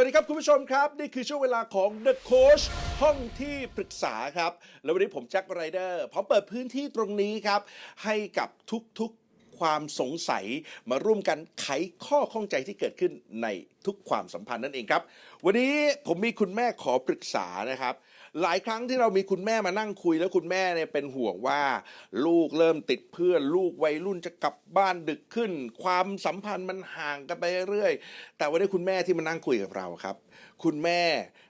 สวัสดีครับคุณผู้ชมครับ นี่คือช่วงเวลาของ The Coach ห้องที่ปรึกษาครับ แล้ววันนี้ผมแจ็คไรเดอร์พร้อมเปิดพื้นที่ตรงนี้ครับ ให้กับทุกๆ ความสงสัยมาร่วมกันไขข้อข้องใจที่เกิดขึ้นในทุกความสัมพันธ์นั่นเองครับ วันนี้ผมมีคุณแม่ขอปรึกษานะครับ หลายครั้งที่เรามีคุณแม่มานั่งคุย แล้วคุณแม่เนี่ยเป็นห่วงว่า ลูกเริ่มติดเพื่อนลูกวัยรุ่นจะกลับบ้านดึกขึ้น ความสัมพันธ์มันห่างกันไปเรื่อยแต่วันนี้คุณแม่ที่มานั่งคุยกับเราครับ คุณแม่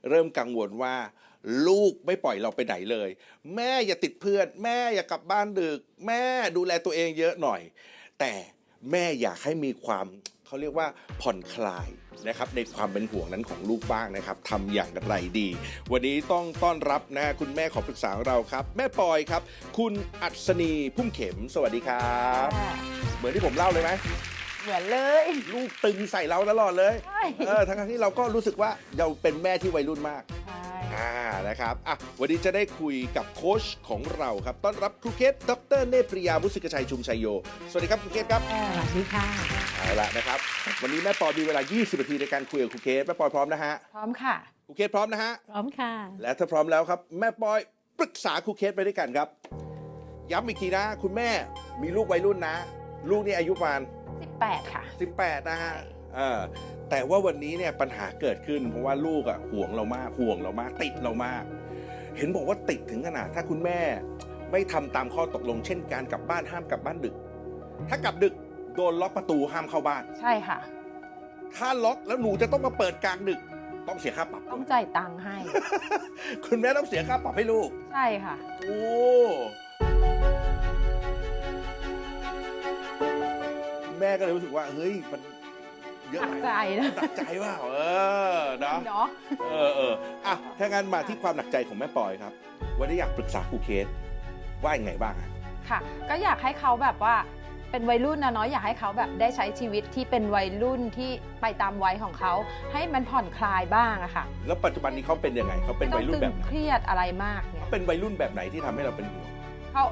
เริ่มกังวลว่าลูกไม่ปล่อยเราไปไหนเลย แม่อย่าติดเพื่อน แม่อย่ากลับบ้านดึก แม่ดูแลตัวเองเยอะหน่อย แต่แม่อยากให้มีความเขาเรียกว่าผ่อนคลายนะครับในความเป็นห่วงนั้นของลูกบ้างนะครับทำอย่างไรดี วันนี้ต้องต้อนรับนะฮะคุณแม่ขอปรึกษาของเราครับ แม่ปอยครับ คุณอัศนีพุ่มเข็มสวัสดีครับ เหมือนที่ผมเล่าเลยไหมเหมือนเลย ลูกตึงใส่เราตลอดเลยใช่ เออทั้งๆที่เราก็รู้สึกว่าเราเป็นแม่ที่วัยรุ่นมาก ใช่อ่า นะครับอะวันนี้จะได้คุยกับโค้ชของเราครับ ต้อนรับครูเคสดรเนปริยามุสิกชัยชุมชัยโย สวัสดีครับครูเคสครับสวัสดีค่ะเอาละนะครับ วันนี้แม่ปอยมีเวลา 20นาทีในการคุยกับครูเคสแม่ปอยพร้อมนะฮะ พร้อมค่ะ ครูเคสพร้อมนะฮะ พร้อมค่ะ และถ้าพร้อมแล้วครับ แม่ปอยปรึกษาครูเคสไปด้วยกันครับ ย้ำอีกทีนะ คุณแม่มีลูกวัยรุ่นนะ ลูกนี่อายุประมาณ18 ค่ะ 18 นะฮะเออ แต่ว่าวันนี้เนี่ยปัญหาเกิดขึ้น เพราะว่าลูกอะห่วงเรามากห่วงเรามากติดเรามาก เห็นบอกว่าติดถึงขนาดถ้าคุณแม่ไม่ทำตามข้อตกลง เช่นการกลับบ้านห้ามกลับบ้านดึก ถ้ากลับดึกโดนล็อกประตูห้ามเข้าบ้าน ใช่ค่ะ ถ้าล็อกแล้วหนูจะต้องมาเปิดกลางดึก ต้องเสียค่าปรับต้องจ่ายตังค์ให้ คุณแม่ต้องเสียค่าปรับให้ลูก ใช่ค่ะ โอ้แม่ก็เลยรู้สึกว่าเฮ้ยมัน เยอะหนัไปกใจนะ หนักใจว่าเออเนาะ เนาะ เออเอออะถ้างั้นมาที่ความหนักใจของแม่ปอยครับ วันนี้อยากปรึกษาครูเคสว่ายังไงบ้างอะค่ะ ก็อยากให้เขาแบบว่าเป็นวัยรุ่นนะเนาะอยากให้เขาแบบได้ใช้ชีวิตที่เป็นวัยรุ่นที่ไปตามวัยของเขา ให้มันผ่อนคลายบ้างอะค่ะแล้วปัจจุบันนี้เขาเป็นยังไงเขาเป็นไม่ต้วัอยงรุ่ตึนแบบงไหนเครียดอะไรมากเนี่ย เขาเป็นวัยรุ่นแบบไหนที่ทำให้เราเป็นห่วงเขา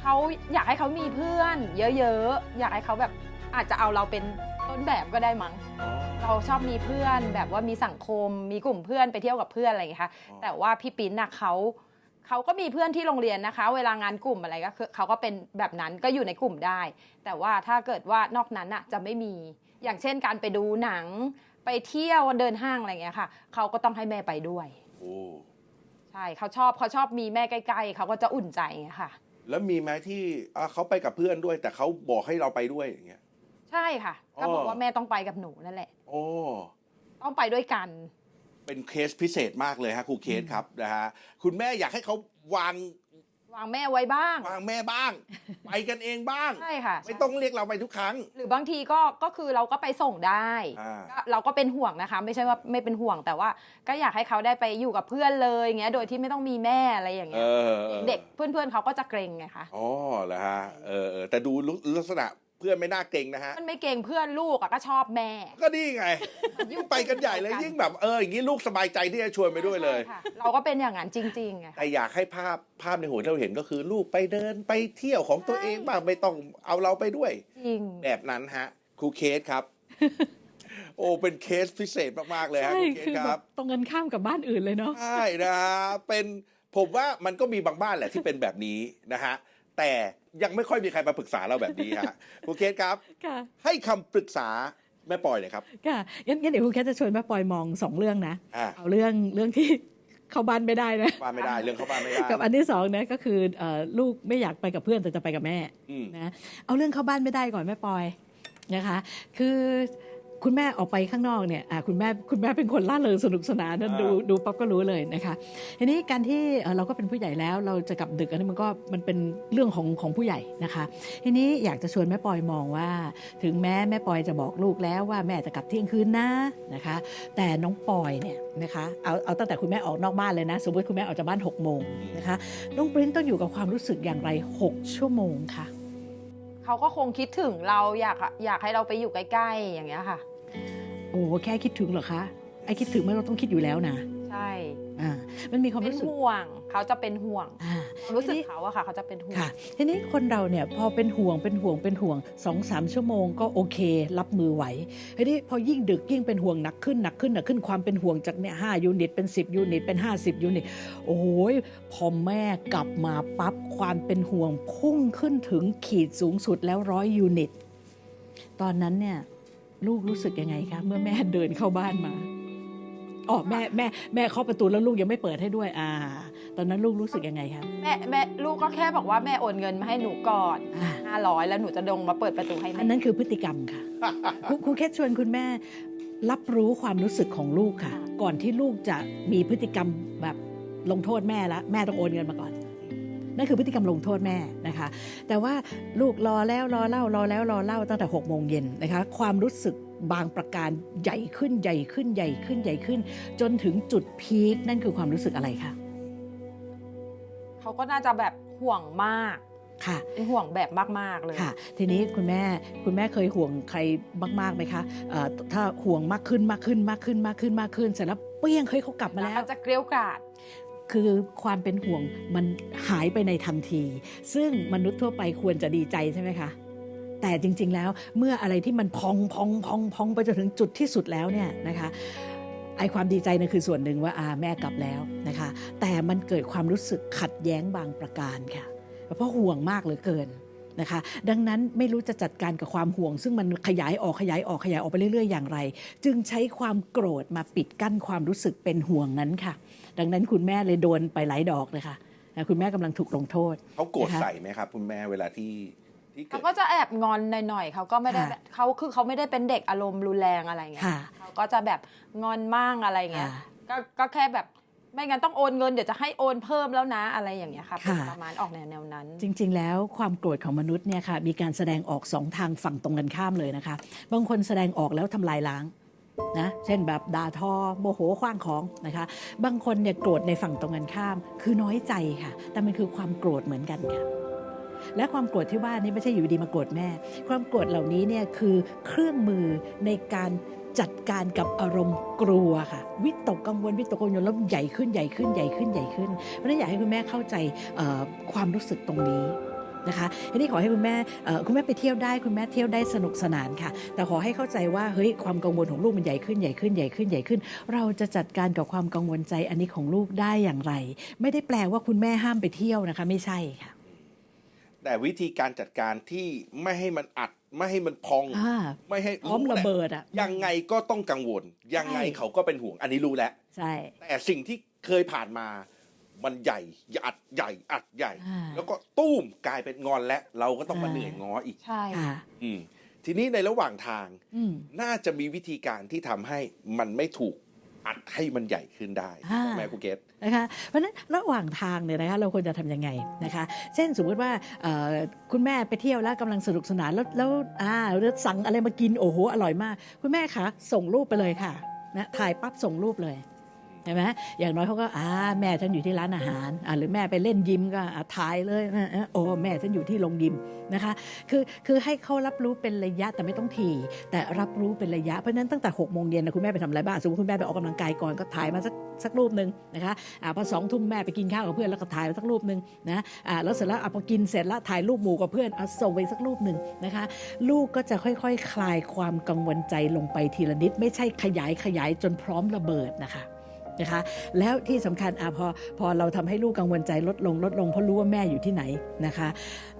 เขาอยากให้เขามีเพื่อน เยอะๆ อยากให้เขาแบบอาจจะเอาเราเป็น ต้นแบบก็ได้มั้ง เราชอบมีเพื่อนแบบว่ามีสังคม มีกลุ่มเพื่อนไปเที่ยวกับเพื่อนอะไรอย่างเงี้ยค่ะอ๋อแต่ว่าพี่ปิ๊นน่ะเขาเขาก็มีเพื่อนที่โรงเรียนนะคะ เวลางานกลุ่มอะไรก็คือเขาก็เป็นแบบนั้นก็อยู่ในกลุ่มได้ แต่ว่าถ้าเกิดว่านอกนั้นน่ะจะไม่มี อย่างเช่นการไปดูหนัง ไปเที่ยวเดินห้างอะไรอย่างเงี้ยค่ะเขาก็ต้องให้แม่ไปด้วยโอ้ใช่เขาชอบเขาชอบมีแม่ใกล้ๆเขาก็จะอุ่นใจอย่างเงี้ยค่ะ แล้วมีไหมที่อะเขาไปกับเพื่อนด้วย แต่เขาบอกให้เราไปด้วยอย่างเงี้ย ใช่ค่ะ ก็บออ๋กอว่าแม่ต้องไปกับหนูนั่นแหละ โอ้ ต้องไปด้วยกัน เป็นเคสพิเศษมากเลยฮะครูเคสครับนะฮะคุณแม่อยากให้เขาวางวางแม่ไว้บ้าง วางแม่บ้าง ไปกันเองบ้างใช่ค่ะ ไม่ต้องเรียกเราไปทุกครั้ง หรือบางทีก็ก็คือเราก็ไปส่งได้อ่าก็เราก็เป็นห่วงนะคะ ไม่ใช่ว่าไม่เป็นห่วงแต่ว่า ก็อยากให้เขาได้ไปอยู่กับเพื่อนเลยอย่างเงี้ยโดยที่ไม่ต้องมีแม่อะไรอย่างเอเงี้ยอออเด็กเพื่อนๆเขาก็จะเกรงไงคะอ๋อเหรอฮะเออเออแต่ดูลักษณะ เพื่อนไม่น่าเกรงนะฮะ มันไม่เกรงเพื่อนลูกอะก็ชอบแม่ ก็นี่ไง ยิ่งไปกันใหญ่เลยยิ่งแบบเอออย่างนี้ลูกสบายใจที่จะชวนไปด้วยเลย ใช่ค่ะเราก็เป็นอย่างนั้นจริงๆไงแต่อยากให้ภาพภาพในหัวที่เราเห็นก็คือลูกไปเดินไปเที่ยวของตัวเองบ้างไม่ต้องเอาเราไปด้วย จริง แบบนั้นฮะครูเคสครับ โอ้เป็นเคสพิเศษมากๆเลยฮะใช่ครูเคสคือคแบรับบ ตรงกันข้ามกับบ้านอื่นเลยเนาะ ใช่นะฮะเป็นผมว่ามันก็มีบางบ้านแหละที่เป็นแบบนี้นะฮะ แต่ยังไม่ค่อยมีใครมาปรึกษาเราแบบนี้ฮะครูเคสครับ ค่ะ ให้คำปรึกษาแม่ปอยหน่อยครับ ค่ะงั้นงั้นเดี๋ยวคุณแคทจะชวนแม่ปอยมองสองเรื่องนะ อ่าเอาเรื่องเรื่องที่ เข้าบ้านไม่ได้นะบ้านไม่ได้เรื่องเข้าบ้านไม่ได้กับอันที่สองนะก็คือเอ่อลูกไม่อยากไปกับเพื่อนแต่จะไปกับแม่ อืม นะเอาเรื่องเข้าบ้านไม่ได้ก่อนแม่ปอยนะคะ คือ คุณแม่ออกไปข้างนอกเนี่ยอ่าคุณแม่คุณแม่เป็นคนล่าเริงสนุกสนานนะดูดูปั๊บก็รู้เลยนะคะทีนี้การที่เอ่อเราก็เป็นผู้ใหญ่แล้วเราจะกลับดึกอันนี้มันก็มันเป็นเรื่องของของผู้ใหญ่นะคะทีนี้อยากจะชวนแม่ปอยมองว่า ถึงแม้แม่ปอยจะบอกลูกแล้วว่าแม่จะกลับเที่ยงคืนนะนะคะ แต่น้องปอยเนี่ยนะคะเอาเอาตั้งแต่คุณแม่ออกนอกบ้านเลยนะ สมมติคุณแม่ออกจากบ้าน6กโมงนะคะน้องปริ้นต้องอยู่กับความรู้สึกอย่างไร 6 ชั่วโมงค่ะ เขาก็คงคิดถึงเราอยากอยากให้เราไปอยู่ใกล้ๆอย่างเงี้ยค่ะ โอ้แค่คิดถึงเหรอคะไอ้คิดถึงไม่เราต้องคิดอยู่แล้วนะ ใช่ อ่ามันมีความเป็นรู้สึกห่วง เขาจะเป็นห่วง อ่าความรู้สึกทีนี้เขาอะค่ะ เขาจะเป็นห่วง ค่ะ ทีนี้คนเราเนี่ยพอเป็นห่วงเป็นห่วงเป็นห่วงสองสามชั่วโมงก็โอเค รับมือไหวทีนี้พอยิ่งดึกยิ่งเป็นห่วงหนักขึ้นหนักขึ้นหนักขึ้นความเป็นห่วงจากเนี่ยห้ายูนิตเป็น 10 ยูนิตเป็น 50 ยูนิต โอ้ยพอแม่กลับมาปั๊บความเป็นห่วงพุ่งขึ้นถึงขีดสูงสุดแล้วร้อยยูนิต ตอนนั้นเนี่ยลูกรู้สึกยังไงคะเมื่อแม่เดินเข้าบ้านมา อ๋อแม่แม่แม่เคาะประตูแล้วลูกยังไม่เปิดให้ด้วย อ่า ตอนนั้นลูกรู้สึกยังไงคะแม่แม่ลูกก็แค่บอกว่าแม่โอนเงินมาให้หนูก่อนอ่าห้าร้อยแล้วหนูจะดงมาเปิดประตูให้แม่อันนั้นคือพฤติกรรมค่ะครูครูแค่ชวนคุณแม่รับรู้ความรู้สึกของลูกค่ะ ก่อนที่ลูกจะมีพฤติกรรมแบบลงโทษแม่แล้วแม่ต้องโอนเงินมาก่อนนั่นคือพฤติกรรมลงโทษแม่นะคะ แต่ว่าลูกรอแล้วรอเล่ารอแล้วรอเล่าตั้งแต่6กโมงเย็นนะคะ ความรู้สึก บางประการใหญ่ขึ้นใหญ่ขึ้นใหญ่ขึ้นใหญ่ขึ้น จนถึงจุดพีคนั่นคือความรู้สึกอะไรคะเขาก็น่าจะแบบห่วงมากค่ะเป็นห่วงแบบมาก ๆ เลยค่ะ ทีนี้คุณแม่คุณแม่เคยห่วงใครมากๆไหมคะเอ่อถ้าห่วงมากขึ้นมากขึ้นมากขึ้นมากขึ้นมากขึ้นเสร็จแล้วเปี้ยงเฮ้ยเขากลับมาแล้แล้ววจะเกลี้ยวกราดคือความเป็นห่วงมันหายไปในทันที ซึ่งมนุษย์ทั่วไปควรจะดีใจใช่ไหมคะ แต่จริง ๆ แล้วเมื่ออะไรที่มันพองพองพองพองไปจนถึงจุดที่สุดแล้วเนี่ยนะคะไอความดีใจนั่นคือส่วนหนึ่งว่าอาแม่กลับแล้วนะคะ แต่มันเกิดความรู้สึกขัดแย้งบางประการค่ะ เพราะห่วงมากเหลือเกินนะคะ ดังนั้นไม่รู้จะจัดการกับความห่วง ซึ่งมันขยายออกขยายออกขยายออกไปเรื่อย ๆ อย่างไร จึงใช้ความโกรธมาปิดกั้นความรู้สึกเป็นห่วงนั้นค่ะ ดังนั้นคุณแม่เลยโดนไปหลายดอกเลยค่ะนะคุณแม่กำลังถูกลงโทษเขาโกรธนะคะใส่ไหมครับคุณแม่เวลาที่ ที่เกิเขาดก็จะแอบงอนหน่อยๆเขาก็ไม่ได้ค่ะ เขาคือเขาไม่ได้เป็นเด็กอารมณ์รุนแรงอะไรเงี้ยค่ะ เขาก็จะแบบงอนมั่งอะไรเงี้ยค่ะก็ก็แค่แบบไม่งั้นต้องโอนเงินเดี๋ยวจะให้โอนเพิ่มแล้วนะอะไรอย่างเงี้ยค่ะเป็นค่ะประมาณออกแนวแนวๆนั้น จริง ๆ แล้วความโกรธของมนุษย์เนี่ยค่ะมีการแสดงออกสองทางฝั่งตรงกันข้ามเลยนะคะ บางคนแสดงออกแล้วทำลายล้างนะเช่นแบบด่าทอโมโหขว้างของนะคะ บางคนเนี่ยโกรธในฝั่งตรงกันข้าม คือน้อยใจค่ะ แต่มันคือความโกรธเหมือนกันค่ะ และความโกรธที่ว่านี่ไม่ใช่อยู่ดีมาโกรธแม่ ความโกรธเหล่านี้เนี่ยคือเครื่องมือในการจัดการกับอารมณ์กลัวค่ะ วิตกกังวลวิตกกังวลแล้วใหญ่ขึ้นใหญ่ขึ้นใหญ่ขึ้นใหญ่ขึ้นเพราะนั้นอยากให้คุณแม่เข้าใจความรู้สึกตรงนี้นะคะทีนี้ขอให้คุณแม่คุณแม่ไปเที่ยวได้คุณแม่เที่ยวได้สนุกสนานค่ะ แต่ขอให้เข้าใจว่าเฮ้ยความกังวลของลูกมันใหญ่ขึ้นใหญ่ขึ้นใหญ่ขึ้นใหญ่ขึ้น เราจะจัดการกับความกังวลใจอันนี้ของลูกได้อย่างไร ไม่ได้แปลว่าคุณแม่ห้ามไปเที่ยวนะคะ ไม่ใช่ค่ะ แต่วิธีการจัดการที่ไม่ให้มันอัดไม่ให้มันพอง อ่า ไม่ให้พร้อมระเบิดอะ ยังไงก็ต้องกังวล ยังไงใช่เขาก็เป็นห่วง อันนี้รู้แล้ว ใช่ แต่สิ่งที่เคยผ่านมา มันใหญ่อัดใหญ่อัดใหญ่ อ่า แล้วก็ตุ้มกลายเป็นงอนและเราก็ต้องมาอ่าเหนื่อยง้ออีก ใช่ ค่ะ อืมทีนี้ในระหว่างทางอืม น่าจะมีวิธีการที่ทำให้มันไม่ถูก อัดให้มันใหญ่ขึ้นได้อ่าแม่กูเกตนะคะเพราะฉะนั้นระหว่างทางเนี่ยนะคะเราควรจะทำยังไงนะคะเช่นสมมติว่าเอ่อคุณแม่ไปเที่ยวแล้วกำลังสนุกสนานแล้วแล้วอ่าหรือสั่งอะไรมากินโอ้โหอร่อยมาก คุณแม่คะส่งรูปไปเลยค่ะนะถ่ายปั๊บส่งรูปเลย เห็นไหมอย่างน้อยเขาก็อ่าแม่ฉันอยู่ที่ร้านอาหารอ่าหรือแม่ไปเล่นยิมก็อ่าถ่ายเลยโอ้แม่ฉันอยู่ที่โรงยิมนะคะคือคือให้เขารับรู้เป็นระยะแต่ไม่ต้องทีแต่รับรู้เป็นระยะเพราะฉะนั้นตั้งแต่6กโมงเย็นนะคุณแม่ไปทำอะไรบ้างสมมติคุณแม่ไปออกกำลังกายก่อนก็ถ่ายมาสักสักรูปหนึ่งนะคะอ่าพอสองทุ่มแม่ไปกินข้าวกับเพื่อนแล้วก็ถ่ายมาสักรูปหนึ่งนะอ่าแล้วเสร็จแล้วอะพอกินเสร็จแล้วถ่ายรูปหมู่กับเพื่อนเอาส่งไปสักรูปหนึ่งนะคะลูกก็จะค่อยๆคคลายความกังวลใจลงไปทีละนิด ไม่ใช่ขยายขยายจนพร้อมระเบิดนะคะ นะคะ แล้วที่สำคัญอะพอพอเราทำให้ลูกกังวลใจลดลงลดลงเพราะรู้ว่าแม่อยู่ที่ไหนนะคะ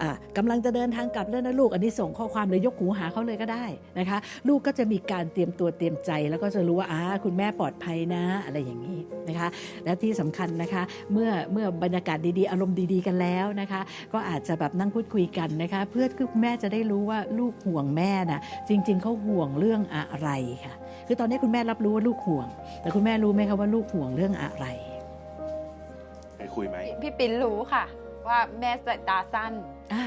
อะกำลังจะเดินทางกลับแล้วนะลูกอันนี้ส่งข้อความเลยยกหูหาเขาเลยก็ได้นะคะ ลูกก็จะมีการเตรียมตัวเตรียมใจ แล้วก็จะรู้ว่าอ่าคุณแม่ปลอดภัยนะอะไรอย่างนี้นะคะ และที่สำคัญนะคะเมื่อเมื่อบรรยากาศดีๆ อารมณ์ดีๆกันแล้วนะคะ ก็อาจจะแบบนั่งพูดคุยกันนะคะ เพื่อคุณแม่จะได้รู้ว่าลูกห่วงแม่นะจริง ๆเขาห่วงเรื่องอะไรค่ะ คือตอนนี้คุณแม่รับรู้ว่าลูกห่วง แต่คุณแม่รู้ไหมคะว่าลูกห่วงเรื่องอะไรไปคุยไหมพี่ปิ้นรู้ค่ะ ว่าแม่สายตาสั้นอ่า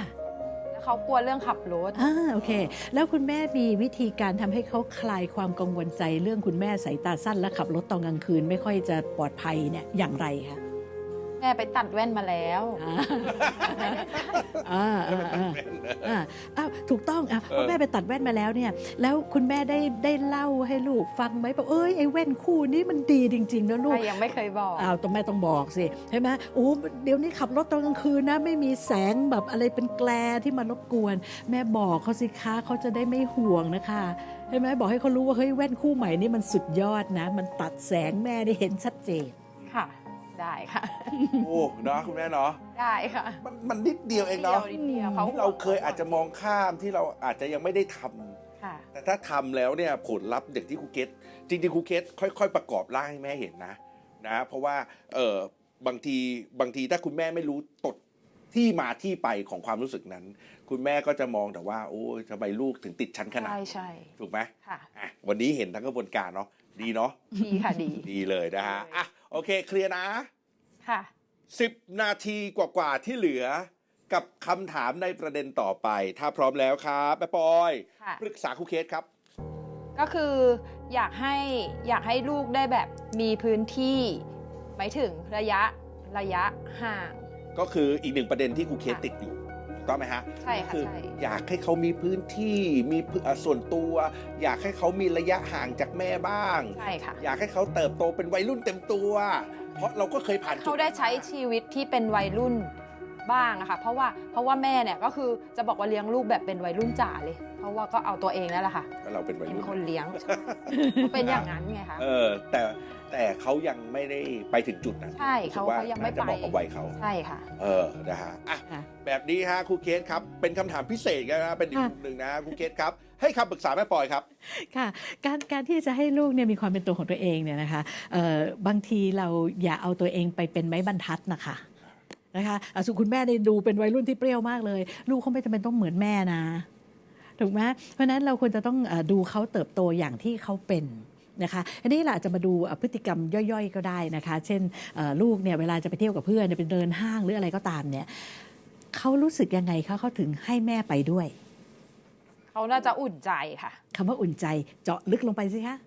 แล้วเขากลัวเรื่องขับรถอ่าโอเค แล้วคุณแม่มีวิธีการทำให้เขาคลายความกังวลใจเรื่องคุณแม่สายตาสั้นและขับรถตอนกลางคืน ไม่ค่อยจะปลอดภัยเนี่ยอย่างไรคะ แม่ไปตัดแว่นมาแล้วอ่าอ่าอ่าอ่าอ้าวถูกต้องอะเออพอแม่ไปตัดแว่นมาแล้วเนี่ย แล้วคุณแม่ได้ได้เล่าให้ลูกฟังไหมบอกเอ้ยไอ้แว่นคู่นี้มันดีจริงๆนะลูก ใครยังไม่เคยบอกอ้าวต้องแม่ต้องบอกสิใช่ไหมโอ้เดี๋ยวนี้ขับรถตอนกลางคืนนะ ไม่มีแสงแบบอะไรเป็นแกลที่มารบกวน แม่บอกเขาสิคะเขาจะได้ไม่ห่วงนะคะใช่ไหมบอกให้เขารู้ว่าเฮ้ยแว่นคู่ใหม่นี่มันสุดยอดนะ มันตัดแสงแม่ได้เห็นชัดเจนค่ะ ได้ค่ะ โอ้เนาะคุณแม่เนาะได้ค่ะมันมันนิดเดียวเองเนาะนิดเดียวเขาที่เราเคยอาจจะมองข้ามที่เราอาจจะยังไม่ได้ทำค่ะแต่ถ้าทำแล้วเนี่ยผลลัพธ์อย่างที่ครูเกตจริงๆครูเกตค่อย ๆ ประกอบร่างให้แม่เห็นนะนะเพราะว่าเออบางทีบางทีถ้าคุณแม่ไม่รู้ตดที่มาที่ไปของความรู้สึกนั้น คุณแม่ก็จะมองแต่ว่า โอ้ยทำไมลูกถึงติดชั้นขนาดใช่นี้ใช่ถูกไหมค่ะอะวันนี้เห็นทั้งกระบวนการเนาะ ดีเนาะดีค่ะดี ดีเลยนะฮะอะโอเคเคลียร์นะค่ะ10นาทีกว่าๆที่เหลือ กับคำถามในประเด็นต่อไป ถ้าพร้อมแล้วครับแม่ปอยค่ะ ปรึกษาครูเคสครับ ก็คืออยากให้อยากให้ลูกได้แบบมีพื้นที่หมายถึงระยะระยะห่าง ก็คืออีกหนึ่งประเด็นที่ครูเคสค่ะติดอยู่ถูก ต้องไหมฮะใช่ค่ะคือใช่ อยากให้เขามีพื้นที่มีพื้นอะส่วนตัว อยากให้เขามีระยะห่างจากแม่บ้าง ใช่ค่ะ อยากให้เขาเติบโตเป็นวัยรุ่นเต็มตัว เพราะเราก็เคยผ่านจุเขาได้ใช้ชีวิตที่เป็นวัยรุ่น บ้างอะค่ะเพราะว่าเพราะว่าแม่เนี่ยก็คือจะบอกว่าเลี้ยงลูกแบบเป็นวัยรุ่นจ๋าเลย เพราะว่าก็เอาตัวเองนั่นแหละค่ะแล้วเราเป็นวัยเป็นรุ่นคนเลี้ยงเขาเป็นอย่างนั้นไงคะ เออ แต่แต่เขายังไม่ได้ไปถึงจุดนั้นใช่รู้สึเขากว่าเขายังไม่น่าจะไป เหมาะกับวัยเขา ใช่ค่ะ เออ นะฮะอะค่ะ แบบนี้ฮะครูเคสครับ เป็นคำถามพิเศษนะเป็นอีกค่ะ มุมหนึ่งนะครูเคสครับ ให้คำปรึกษาแม่ปอยครับ ค่ะการการที่จะให้ลูกเนี่ยมีความเป็นตัวของตัวเองเนี่ยนะคะเอ่อบางทีเราอย่าเอาตัวเองไปเป็นไม้บรรทัดนะคะ นะคะอะส่วนคุณแม่ได้ดูเป็นวัยรุ่นที่เปรี้ยวมากเลย ลูกเขาไม่จำเป็นต้องเหมือนแม่นะถูกไหมเพราะฉะนั้นเราควรจะต้องเออดูเขาเติบโตอย่างที่เขาเป็นนะคะอันนี้เราอาจจะมาดูอะพฤติกรรมย่อยๆ ก็ได้นะคะ เช่นเอ่อลูกเนี่ยเวลาจะไปเที่ยวกับเพื่อนเนี่ยไปเดินห้างหรืออะไรก็ตามเนี่ยเขารู้สึกยังไงคะเขาถึงให้แม่ไปด้วยเขาน่าจะอุ่นใจค่ะคำว่าอุ่นใจเจาะลึกลงไปสิคะ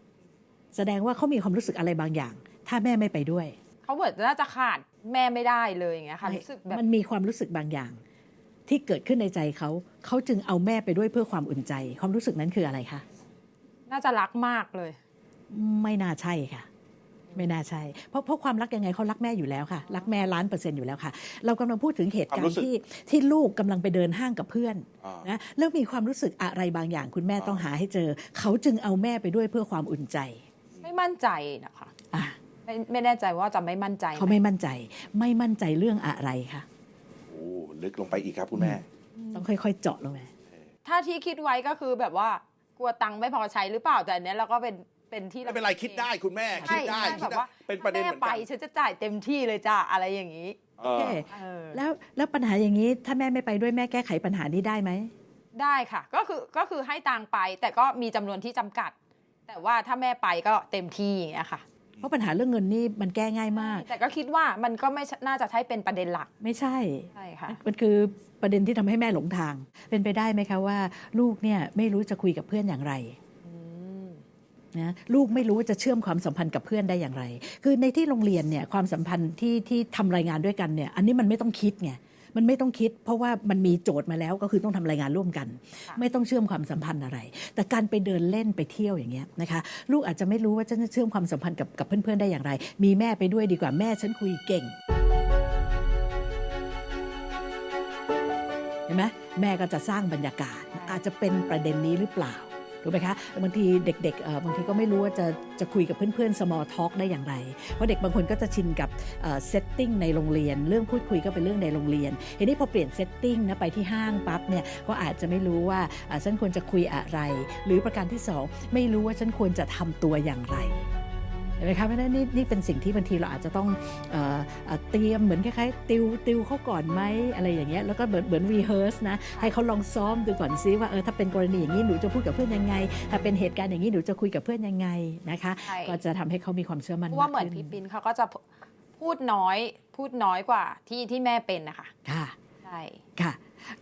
แสดงว่าเขามีความรู้สึกอะไรบางอย่าง ถ้าแม่ไม่ไปด้วย เขาเหมือนน่าจะขาดแม่ไม่ได้เลยอย่างเงี้ยค่ะไม่รู้สึกแบบมันมีความรู้สึกบางอย่าง ที่เกิดขึ้นในใจเขาเขาจึงเอาแม่ไปด้วยเพื่อความอุ่นใจ ความรู้สึกนั้นคืออะไรคะน่าจะรักมากเลย ไม่น่าใช่ค่ะ ไม่น่าใช่ เพราะเพราะความรักยังไงเขารักแม่อยู่แล้วค่ะ รักแม่ล้านเปอร์เซ็นต์อยู่แล้วค่ะ เรากำลังพูดถึงเหตุการความรู้ณ์สึกที่ที่ลูกกำลังไปเดินห้างกับเพื่อนอ่านะแล้วมีความรู้สึกอะไรบางอย่าง คุณแม่อ่าต้องหาให้เจอ เขาจึงเอาแม่ไปด้วยเพื่อความอุ่นใจ ไม่มั่นใจนะคะอะ ไม่ไม่แน่ใจว่าจะไม่มั่นใจหเขาไม่มั่นใจ ไม่มั่นใจเรื่องอะไรคะโอ้ลึกลงไปอีกครับคุณแม่ ต้องค่อยๆเจาะลงไปถ้าที่คิดไว้ก็คือแบบว่ากลัวตังค์ไม่พอใช้หรือเปล่าแต่อันเนี้ยเราก็เป็นเป็นที่ไม่เป็นไรคิดได้คุณแม่คิใช่ดได้ใช่คิแบดบได้ว่าเป็นประเด็นเหแม่มือนไปกันฉันจะจ่ายเต็มที่เลยจ้าอะไรอย่างนี้เออโอเคเออแล้วแล้วปัญหาอย่างนี้ถ้าแม่ไม่ไปด้วยแม่แก้ไขปัญหานี้ได้ไหมได้ค่ะ ก็คือก็คือให้ตังค์ไปแต่ก็มีจำนวนที่จำกัด แต่ว่าถ้าแม่ไปก็เต็มที่อย่างเงี้ยค่ะเพ ราะปัญหาเรื่องเงินนี่มันแก้ง่ายมาก แต่ก็คิดว่ามันก็ไม่น่าจะใช่เป็นประเด็นหลัก ไม่ใช่ใช่ค่ะมันคือประเด็นที่ทำให้แม่หลงทาง เป็นไปได้ไหมคะว่า ลูกเนี่ยไม่รู้จะคุยกับเพื่อนอย่างไรอืมนะลูกไม่รู้ว่าจะเชื่อมความสัมพันธ์กับเพื่อนได้อย่างไร คือในที่โรงเรียนเนี่ยความสัมพันธ์ที่ที่ทำรายงานด้วยกันเนี่ยอันนี้มันไม่ต้องคิดไง มันไม่ต้องคิด เพราะว่ามันมีโจทย์มาแล้วก็คือต้องทำรายงานร่วมกันะไม่ต้องเชื่อมความสัมพันธ์อะไร แต่การไปเดินเล่นไปเที่ยวอย่างเงี้ยนะคะลูกอาจจะไม่รู้ว่าจะเชื่อมความสัมพันธ์กับกับเพื่อนๆได้อย่างไร มีแม่ไปด้วยดีกว่าแม่ฉันคุยเก่งเห็นไหมแม่ก็จะสร้างบรรยากาศอาจจะเป็นประเด็นนี้หรือเปล่า ถูกไหมคะบางทีเด็กๆบางทีก็ไม่รู้ว่าจะจะคุยกับเพื่อนๆ small talk ได้อย่างไร เพราะเด็กบางคนก็จะชินกับ setting ในโรงเรียน เรื่องพูดคุยก็เป็นเรื่องในโรงเรียนทีนี้พอเปลี่ยน setting นะไปที่ห้างปั๊บเนี่ยก็อาจจะไม่รู้ว่าอ่าฉันควรจะคุยอะไร หรือประการที่สองไม่รู้ว่าฉันควรจะทำตัวอย่างไร เห็นไหมคะเพราะฉะนั้นนี่นี่เป็นสิ่งที่บางทีเราอาจจะต้องเอ่อเอ่อเตรียมเหมือนคล้ายๆติวติวเขาก่อนไหมอะไรอย่างเงี้ยแล้วก็เหมือนเหมือนรีเฮิร์สนะให้เขาลองซ้อมดูก่อนซิว่าเออถ้าเป็นกรณีอย่างนี้หนูจะพูดกับเพื่อนยังไง ถ้าเป็นเหตุการณ์อย่างนี้หนูจะคุยกับเพื่อนยังไงนะคะ ใช่ ก็จะทำให้เขามีความเชื่อมั่นเพราะว่าเหมือนขึ้พี่ปินเขาก็จะพูดน้อยพูดน้อยกว่าที่ที่แม่เป็นนะคะค่ะ ใช่ ค่ะ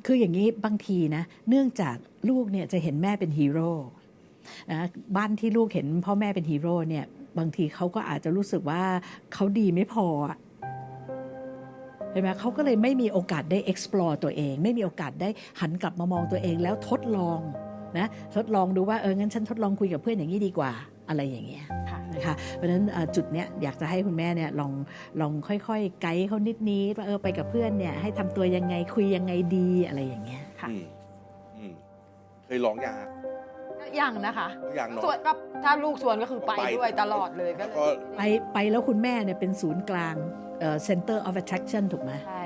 คืออย่างนี้บางทีนะ เนื่องจากลูกเนี่ยจะเห็นแม่เป็นฮีโร่นะบ้านที่ลูกเห็นพ่อแม่เป็นฮีโร่เนี่ย บางทีเขาก็อาจจะรู้สึกว่าเขาดีไม่พออะใช่ไหมเขาก็เลยไม่มีโอกาสได้ explore ตัวเอง ไม่มีโอกาสได้หันกลับมามองตัวเองแล้วทดลองนะทดลองดูว่าเอองั้นฉันทดลองคุยกับเพื่อนอย่างนี้ดีกว่าอะไรอย่างเงี้ยค่ะนะคะเพราะฉะนั้นเอ่อจุดเนี้ยอยากจะให้คุณแม่เนี่ยลองลองค่อยๆไกด์เขานิดนิดว่าเออไปกับเพื่อนเนี่ยให้ทำตัวยังไงคุยยังไงดีอะไรอย่างเงี้ยค่ะอืมอืมเคยลองยังฮะก็ ยังนะคะยังเนาะส่วนก็ถ้าลูกชวนก็คือไปไป ด้วยตลอดเลยก็ก็ไปไปแล้วคุณแม่เนี่ยเป็นศูนย์กลางเอ่อ center of attraction ถูกไหม ใช่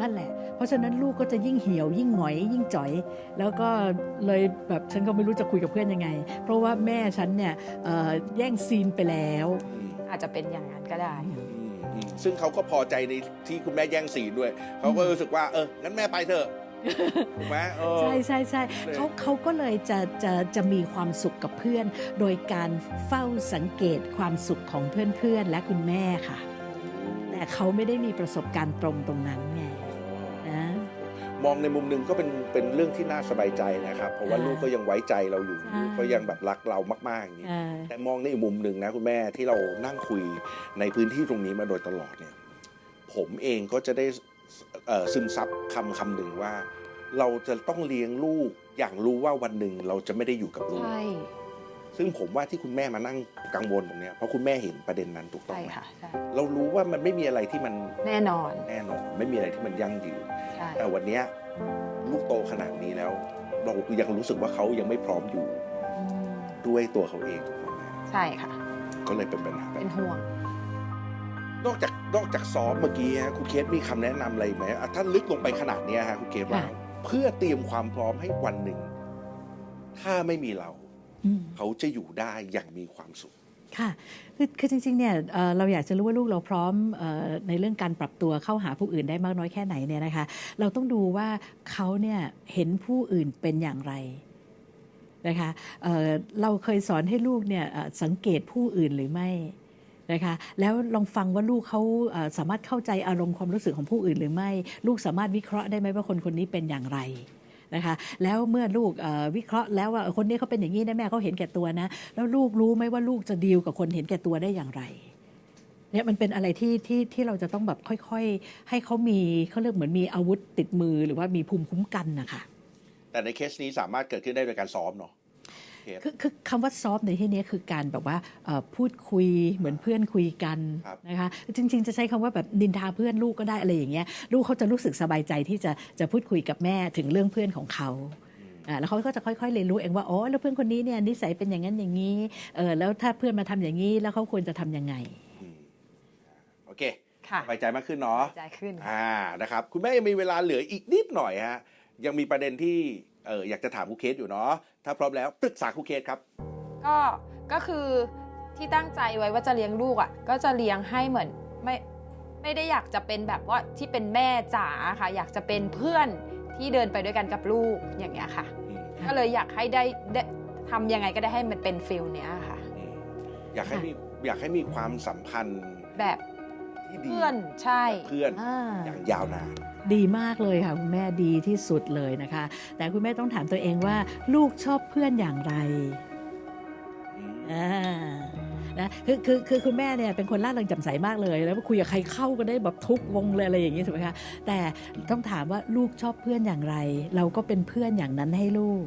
นั่นแหละ เพราะฉะนั้นลูกก็จะยิ่งเหี่ยว ยิ่งหงอย ยิ่งจ่อย แล้วก็เลยแบบฉันก็ไม่รู้จะคุยกับเพื่อนยังไง เพราะว่าแม่ฉันเนี่ยเอ่อแย่งซีนไปแล้ว อืมอาจจะเป็นอย่างนั้นก็ได้ อืมอืมซึ่งเขาก็พอใจในที่คุณแม่แย่งซีนด้วย เขาก็รู้สึกว่าเอองั้นแม่ไปเถอะ ถูกไหมเออ ใช่ใช่ใช่เลยเขาเขาก็เลยจะจะจะมีความสุขกับเพื่อน โดยการเฝ้าสังเกตความสุขของเพื่อนๆและคุณแม่ค่ะ แต่เขาไม่ได้มีประสบการณ์ตรงตรงนั้นไงนะมองในมุมหนึ่งก็เป็นเป็นเรื่องที่น่าสบายใจนะครับ เพราะว่าอ่าลูกก็ยังไว้ใจเราอยู่ใช่ลูกก็ยังแบบรักเรามากๆอย่างนี้อ่า แต่มองในอีกมุมหนึ่งนะคุณแม่ที่เรานั่งคุยในพื้นที่ตรงนี้มาโดยตลอดเนี่ย ผมเองก็จะได้เอ่อ ซึมซับคำคำหนึ่งว่า เราจะต้องเลี้ยงลูกอย่างรู้ว่าวันหนึ่งเราจะไม่ได้อยู่กับลูก ใช่ ซึ่งผมว่าที่คุณแม่มานั่งกังวลตรงเนี้ยเพราะคุณแม่เห็นประเด็นนั้นถูกต้องใช่ไหมค่ะใช่เรารู้ว่ามันไม่มีอะไรที่มันแน่นอน แน่นอน ไม่มีอะไรที่มันยั่งยืน ใช่ แต่วันเนี้ยลูกโตขนาดนี้แล้ว เรายังรู้สึกว่าเขายังไม่พร้อมอยู่อืมด้วยตัวเขาเองถูกต้องไหมใช่ค่ะ ก็เลยเป็นปัญหาแบเป็บนห่วง นอกจากนอกจากซ้อมเมื่อกี้ฮะครูเคสมีคำแนะนำอะไรไหมอะถ้าลึกลงไปขนาดเนี้ยฮะครูเคสว่า ค่ะ เพื่อเตรียมความพร้อมให้วันหนึ่ง ถ้าไม่มีเรา อืม เขาจะอยู่ได้อย่างมีความสุข ค่ะคือคือจริงๆเนี่ยเอ่อเราอยากจะรู้ว่าลูกเราพร้อมเออในเรื่องการปรับตัวเข้าหาผู้อื่นได้มากน้อยแค่ไหนเนี่ยนะคะ เราต้องดูว่าเขาเนี่ยเห็นผู้อื่นเป็นอย่างไรนะคะเอ่อเราเคยสอนให้ลูกเนี่ยเอ่อสังเกตผู้อื่นหรือไม่ นะคะแล้วลองฟังว่าลูกเขาสามารถเข้าใจอารมณ์ความรู้สึกของผู้อื่นหรือไม่ ลูกสามารถวิเคราะห์ได้ไหมว่าคนคนนี้เป็นอย่างไรนะคะแล้วเมื่อลูกวิเคราะห์แล้วว่าคนนี้เขาเป็นอย่างนี้นะแม่เขาเห็นแก่ตัวนะ แล้วลูกรู้ไหมว่าลูกจะดีลกับคนเห็นแก่ตัวได้อย่างไรเนี่ยมันเป็นอะไรที่ที่ที่เราจะต้องแบบค่อยๆ ให้เขามีเขาเรียกเหมือนมีอาวุธติดมือหรือว่ามีภูมิคุ้มกันนะคะแต่ในเคสนี้สามารถเกิดขึ้นได้โดยการซ้อมเนาะ เคส คือคือคำว่าซอฟในที่นี้คือการแบบว่าเอ่อพูดคุยเหมือนเพื่อนคุยกันครับ นะคะจริง ๆ จะใช้คำว่าแบบนินทาเพื่อนลูกก็ได้อะไรอย่างเงี้ยลูกเขาจะรู้สึกสบายใจที่จะจะพูดคุยกับแม่ถึงเรื่องเพื่อนของเขาอ่าแล้วเขาก็จะค่อยๆเรียนรู้เองว่าอ๋อแล้วเพื่อนคนนี้เนี่ยนิสัยเป็นอย่างนั้นอย่างนี้เออแล้วถ้าเพื่อนมาทำอย่างนี้แล้วเขาควรจะทำยังไง อืมโอเคค่ะสบายใจมากขึ้นเนาะ ใจขึ้น อ่า นะครับ คุณแม่ยังมีเวลาเหลืออีกนิดหน่อยฮะ ยังมีประเด็นที่ เอออยากจะถามครูเคสอยู่เนาะถ้าพร้อมแล้วปรึกษาครูเคสครับ ก็ก็คือที่ตั้งใจไว้ว่าจะเลี้ยงลูกอะ ก็จะเลี้ยงให้เหมือนไม่ไม่ได้อยากจะเป็นแบบว่าที่เป็นแม่จ๋าค่ะ อยากจะเป็นเพื่อนที่เดินไปด้วยกันกับลูกอย่างเงี้ยค่ะอืมก็เลยอยากให้ได้ได้ทำยังไงก็ได้ให้มันเป็นฟิลเนี้ยค่ะอืมอยากให้มีอยากให้มีความสัมพันธ์แบบ ที่ดีเพื่อนใช่เพื่อนอ่า อย่างยาวนาน ดีมากเลยค่ะคุณแม่ดีที่สุดเลยนะคะ แต่คุณแม่ต้องถามตัวเองว่า ลูกชอบเพื่อนอย่างไรอืมอ่านะคือคือคือคุณแม่เนี่ยเป็นคนร่าเริงแจ่มใสมากเลย แล้วคุยกับใครเข้าก็ได้แบบทุกวงเลยอะไรอย่างนี้ถูกไหมคะแต่ต้องถามว่าลูกชอบเพื่อนอย่างไร เราก็เป็นเพื่อนอย่างนั้นให้ลูก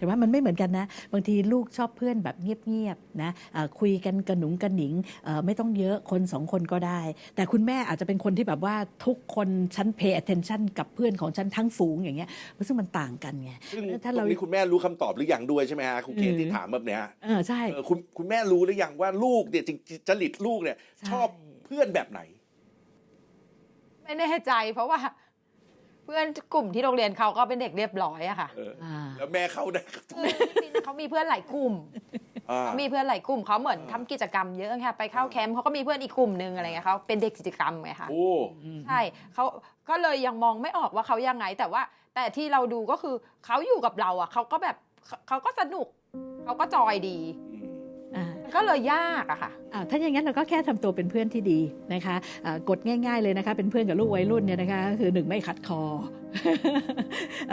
แต่ว่ามันไม่เหมือนกันนะ บางทีลูกชอบเพื่อนแบบเงียบๆนะเอ่อคุยกันกระหนุงกระหนิงเอ่อไม่ต้องเยอะคนสองคนก็ได้ แต่คุณแม่อาจจะเป็นคนที่แบบว่าทุกคนฉัน pay attention กับเพื่อนของฉันทั้งฝูงอย่างเงี้ยซึ่งมันต่างกันไงซึ่งถ้าตเรารงนี้คุณแม่รู้คำตอบหรือยังด้วยใช่ไหมฮะครูเคสอืมที่ถามแบบเนี้ยเออใช่เออคุณคุณแม่รู้หรือยังว่าลูกเนี่ยจริงๆจริตลูกเนี่ยใช่ชอบเพื่อนแบบไหน ไม่แน่ใจเพราะว่าเพื่อนกลุ่มที่โรงเรียนเขาก็เป็นเด็กเรียบร้อยอะค่ะเอออ่าแล้วแม่เข้าได้กับทุกคือจริงๆเขามีเพื่อนหลายกลุ่มอ่าเขามีเพื่อนหลายกลุ่มเขาเหมือนทำกิจกรรมเยอะค่ะ ไปเข้าแคมป์เขาก็มีเพื่อนอีกกลุ่มหนึ่งอะไรเงี้ยเขาเป็นเด็กกิจกรรมไงคะโอ้ใช่เขาก็เลยยังมองไม่ออกว่าเขายังไง แต่ว่าแต่ที่เราดูก็คือเขาอยู่กับเราอะเขาก็แบบเขาเขาก็สนุกเขาก็จอยดีอืมอ่าถ ก็เลยยากอะค่ะถ้าอย่างนั้นเราก็แค่ทำตัวเป็นเพื่อนที่ดีนะคะอ่ากฎง่าย ๆเลยนะคะ เป็นเพื่อนกับลูกวัยรุ่นเนี่ยนะคะก็คือหนึ่งไม่ขัดคอ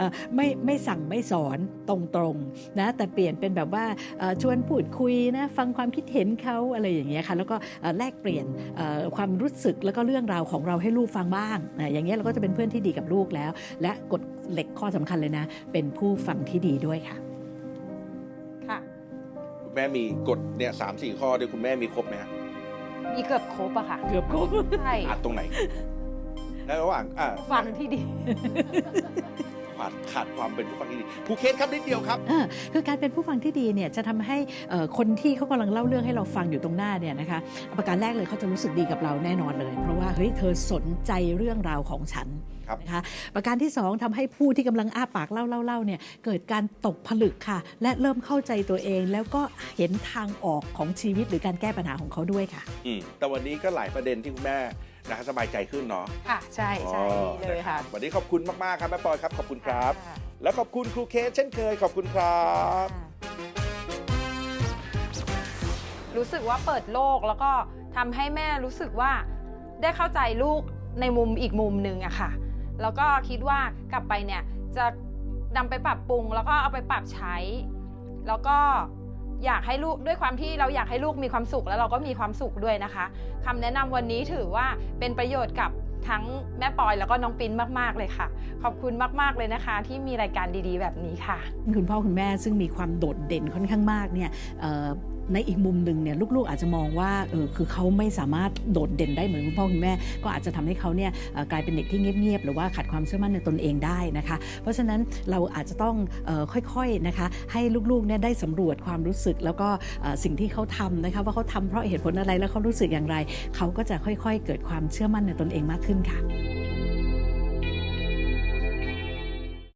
อไม่ไม่สั่งไม่สอนตรงๆนะแต่เปลี่ยนเป็นแบบว่าชวนพูดคุยนะฟังความคิดเห็นเขาอะไรอย่างเงี้ยค่ะแล้วก็แลกเปลี่ยนความรู้สึกแล้วก็เรื่องราวของเราให้ลูกฟังบ้างนะอย่างเงี้ยเราก็จะเป็นเพื่อนที่ดีกับลูกแล้ว และกฎเหล็กข้อสำคัญเลยนะ เป็นผู้ฟังที่ดีด้วยค่ะ แม่มีกฎเนี่ยสามสี่ข้อเดี๋ยวคุณแม่มีครบไหมฮะมีเกือบครบอะค่ะ เกือบครบใช่ขาดตรงไหนแล้วระหว่างอ่า ฟังที่ดี ขาดขาดความเป็นผู้ฟังที่ดีครูเคสครับนิดเดียวครับ เออคือการเป็นผู้ฟังที่ดีเนี่ยจะทำให้เอ่อคนที่เขากำลังเล่าเรื่องให้เราฟังอยู่ตรงหน้าเนี่ยนะคะประการแรกเลยเขาจะรู้สึกดีกับเราแน่นอนเลย เพราะว่าเฮ้ยเธอสนใจเรื่องราวของฉันครับ นะคะประการที่สองทำให้ผู้ที่กำลังอ้าปากเล่าเล่าเล่าเนี่ยเกิดการตกผลึกค่ะ และเริ่มเข้าใจตัวเอง แล้วก็เห็นทางออกของชีวิตหรือการแก้ปัญหาของเขาด้วยค่ะ อืมแต่วันนี้ก็หลายประเด็นที่คุณแม่ นะฮะสบายใจขึ้นเนาะค่ะใช่ใช่อ๋อดีเลยค่ะนรับวันนี้ขอบคุณมาก ๆ ครับแม่ปอยครับ ขอบคุณครับค่ะและขอบคุณครูเคสเช่นเคยขอบคุณครับ รู้สึกว่าเปิดโลกแล้วก็ทำให้แม่รู้สึกว่าได้เข้าใจลูกในมุมอีกมุมหนึ่งอะค่ะ แล้วก็คิดว่ากลับไปเนี่ยจะนำไปปรับปรุงแล้วก็เอาไปปรับใช้ แล้วก็ อยากให้ลูกด้วยความที่เราอยากให้ลูกมีความสุขแล้วเราก็มีความสุขด้วยนะคะคำแนะนำวันนี้ถือว่าเป็นประโยชน์กับทั้งแม่ปอยแล้วก็น้องปิ้นมาก ๆ เลยค่ะ ขอบคุณมาก ๆ เลยนะคะ ที่มีรายการดีๆ แบบนี้ค่ะ คุณพ่อคุณแม่ซึ่งมีความโดดเด่นค่อนข้างมากเนี่ย ในอีกมุมหนึ่งเนี่ยลูกๆอาจจะมองว่าเออคือเขาไม่สามารถโดดเด่นได้เหมือนคุณพ่อคุณแม่ ก็อาจจะทำให้เขาเนี่ยกลายเป็นเด็กที่เงียบๆหรือว่าขาดความเชื่อมั่นในตนเองได้นะคะ เพราะฉะนั้นเราอาจจะต้องออค่อยๆนะคะให้ลูกๆเนี่ยได้สำรวจความรู้สึก แล้วก็สิ่งที่เขาทำนะคะว่าเขาทำเพราะเหตุผลอะไรแล้วเขารู้สึกอย่างไร เขาก็จะค่อยๆ เกิดความเชื่อมั่นในตนเองมากขึ้นค่ะ